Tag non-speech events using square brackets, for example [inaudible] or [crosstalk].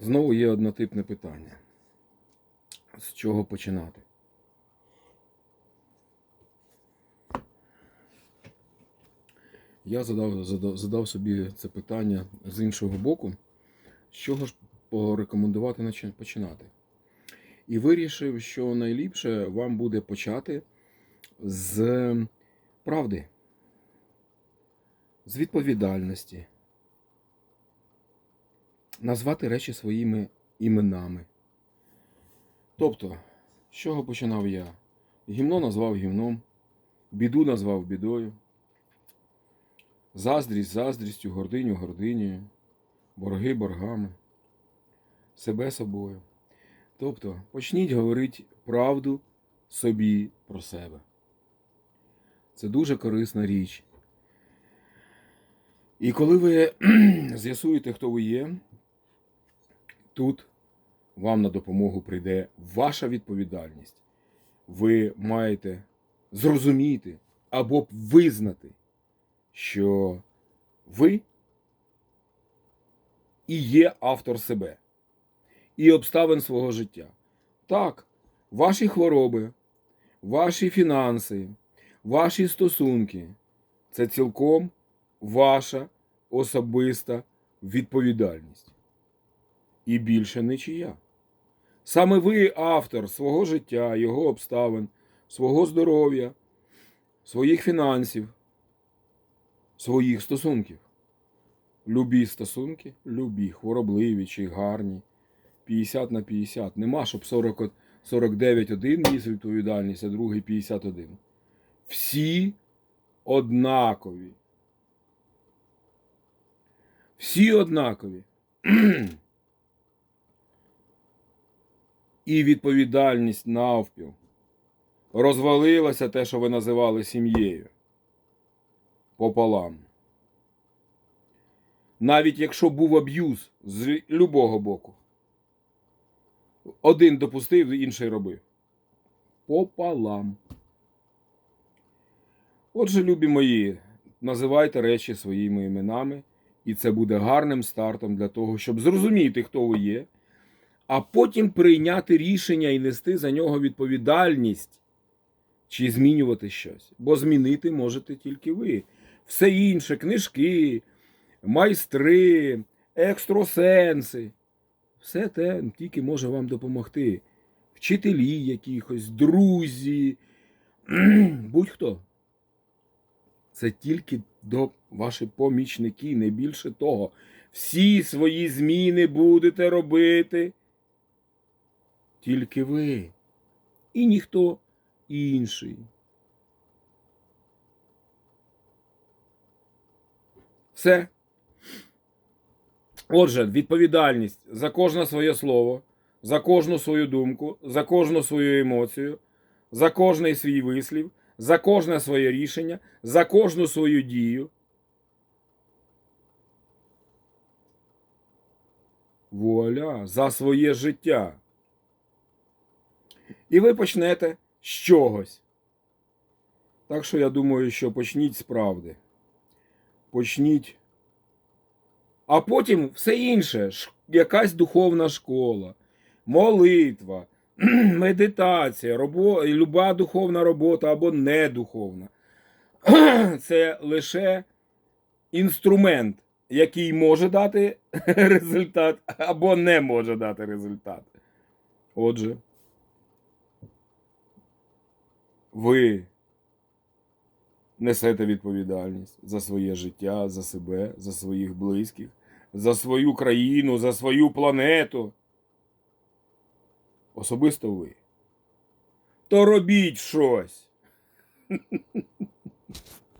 Знову є однотипне питання. З чого починати? Я задав, задав, задав собі це питання з іншого боку, з чого ж порекомендувати починати. І вирішив, що найліпше вам буде почати з правди, з відповідальності, назвати речі своїми іменами. Тобто, з чого починав я? Гімно назвав гімном, біду назвав бідою, заздрість заздрістю, гординю гординею, борги боргами, себе собою. Тобто, почніть говорити правду собі про себе. Це дуже корисна річ. І коли ви [clears throat] з'ясуєте, хто ви є, тут вам на допомогу прийде ваша відповідальність. Ви маєте зрозуміти або б визнати, що ви і є автор себе і обставин свого життя. Так, ваші хвороби, ваші фінанси, ваші стосунки це цілком ваша особиста відповідальність. І більше нічия. Саме ви автор свого життя, його обставин, свого здоров'я, своїх фінансів, своїх стосунків. Любі стосунки, любі, хворобливі чи гарні. 50 на 50. Нема, щоб 40, 49 один ніс відповідальність, а другий 51. Всі однакові. Всі однакові. [clears throat] І відповідальність навпіл. Розвалилося те, що ви називали сім'єю. Пополам. Навіть якщо був аб'юз з любого боку. Один допустив, інший робив. Пополам. Отже, любі мої, називайте речі своїми іменами, і це буде гарним стартом для того, щоб зрозуміти, хто ви є, а потім прийняти рішення і нести за нього відповідальність чи змінювати щось. Бо змінити можете тільки ви. Все інше, книжки, майстри, екстрасенси. Все те тільки може вам допомогти. Вчителі якихось, друзі, [clears throat] будь-хто. Це тільки до ваші помічники, не більше того. Всі свої зміни будете робити. Тільки ви. І ніхто інший. Все. Отже, відповідальність за кожне своє слово, за кожну свою думку, за кожну свою емоцію, за кожний свій вислів, за кожне своє рішення, за кожну свою дію. Вуаля, за своє життя. І ви почнете з чогось. Так що я думаю, що почніть з правди. Почніть а потім все інше, якась духовна школа, молитва, [clears throat] медитація, робо, люба духовна робота або недуховна. [clears throat] Це лише інструмент, який може дати [laughs] результат або не може дати результат. Отже, ви несете відповідальність за своє життя, за себе, за своїх близьких, за свою країну, за свою планету. Особисто ви. То робіть щось.